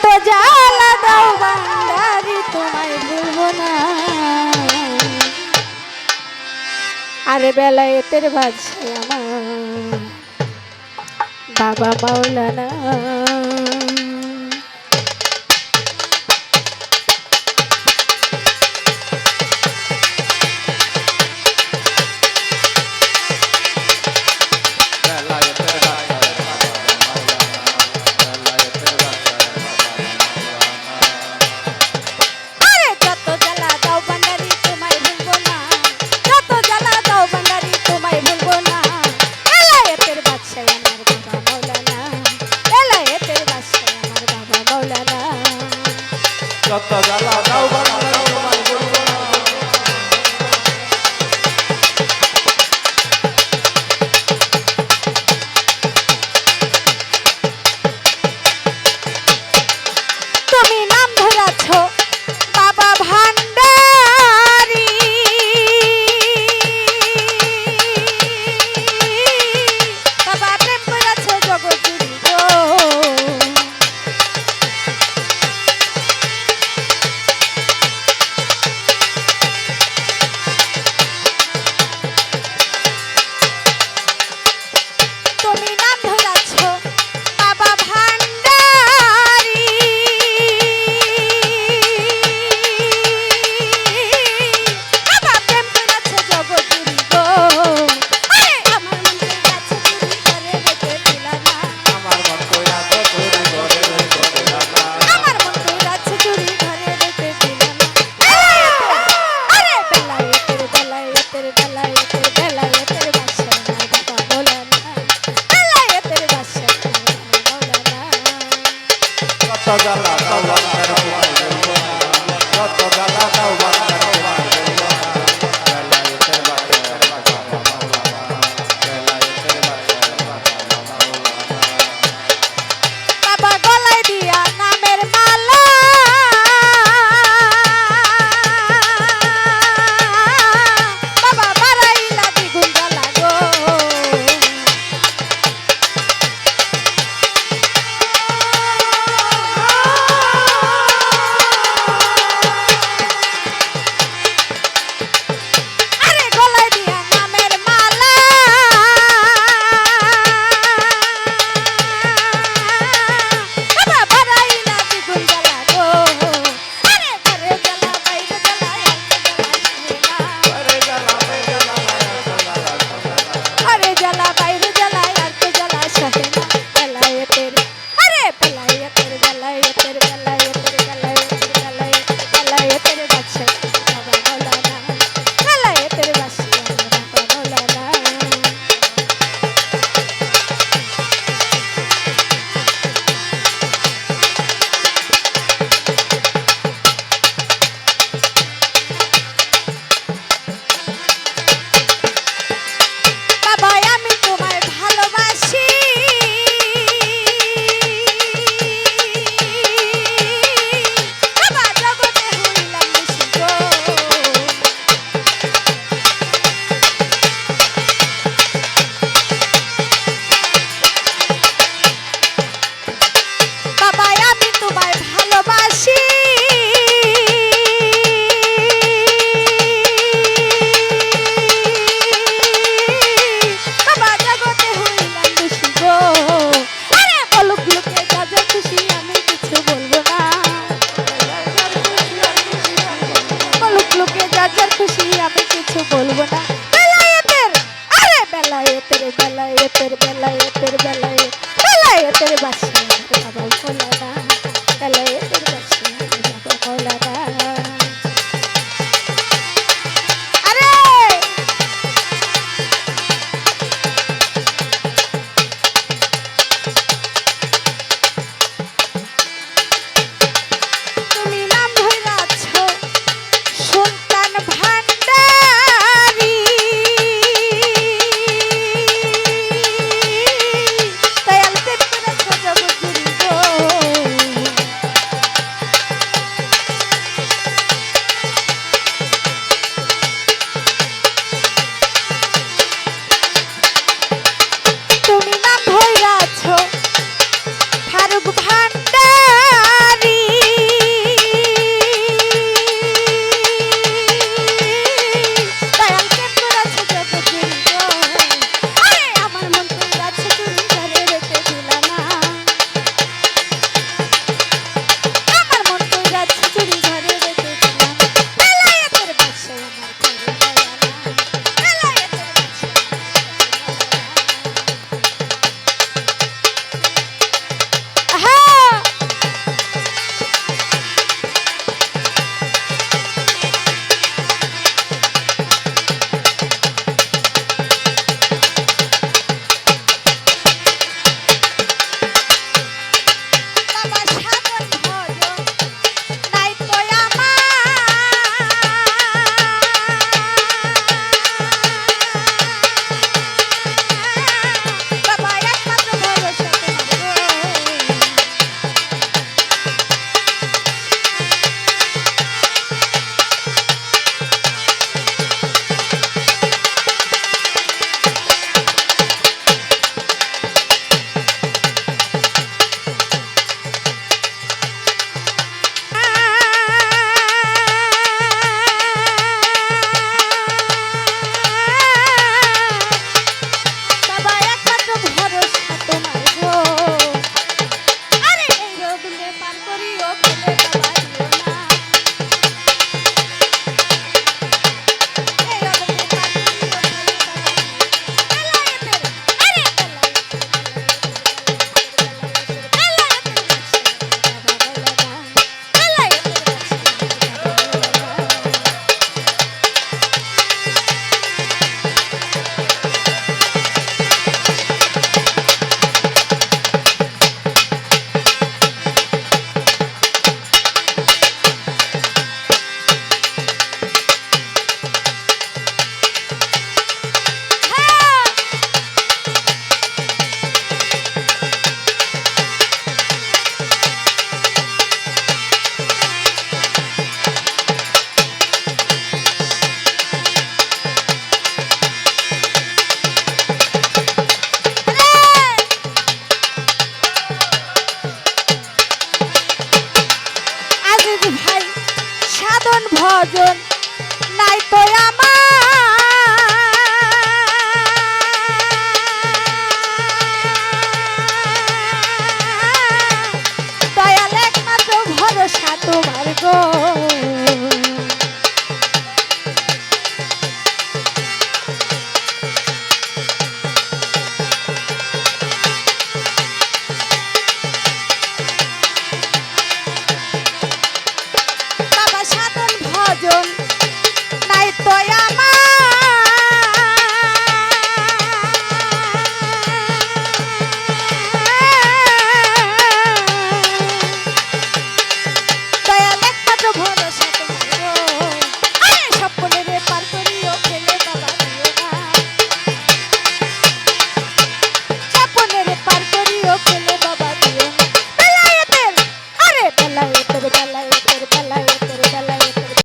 যত জ্বালা দাও বান্দারি তোমায় না। আরে বেলা এতের বাজছে আমার। বাবা মাওলানা। Shut the gala. সাধন ভজন নাই তো আমার। ভরসা তোমার গো।